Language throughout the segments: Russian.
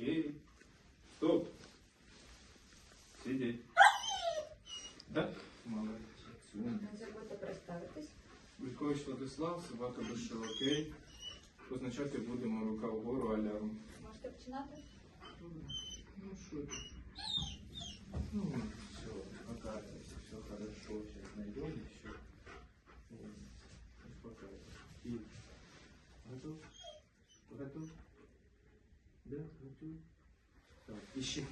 Окей. Стоп. Сидеть. Да? Молодець. Не забудьте представитись. Військович Владислав, собака душа окей. Позначати будемо рука вгору алярм. Можете починати? Ну ты? Ну, все, успокаивайся, все хорошо, сейчас найдем все. Успокаивайся. И готов? Готов? Да, готов. Так, ищи.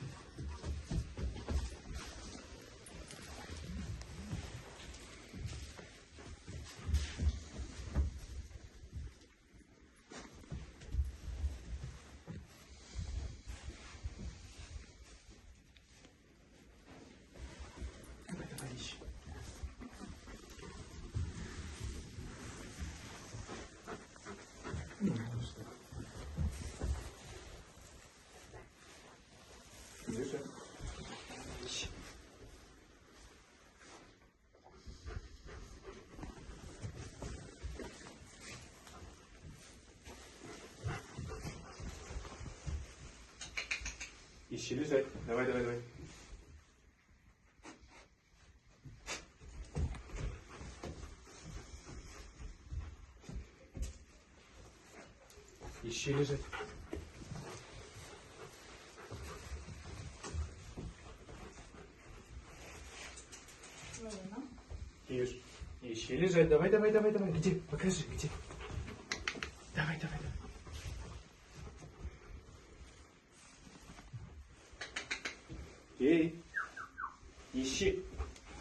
Ищи. Ищи лежать. Давай, давай, давай. Ищи лежать. Ищи. Ищи лежать. Давай, давай, давай, давай. Где? Покажи, где. Давай, давай, давай. Эй. Ищи.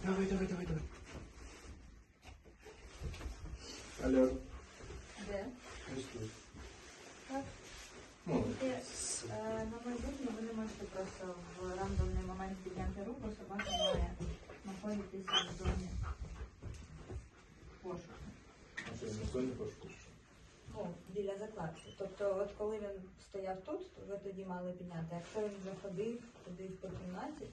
Давай, давай, давай, давай. Алло. Де? Ось тут. Так. Молодець. І, е, на майбутнє ви не можете просто в рандомний момент підняти руку, собака має знаходитися в не пошкодив? Ну, біля закладки. Тобто, от коли він стояв тут, то ви тоді мали підняти. Якщо він вже ходив, ходив по кімнаті,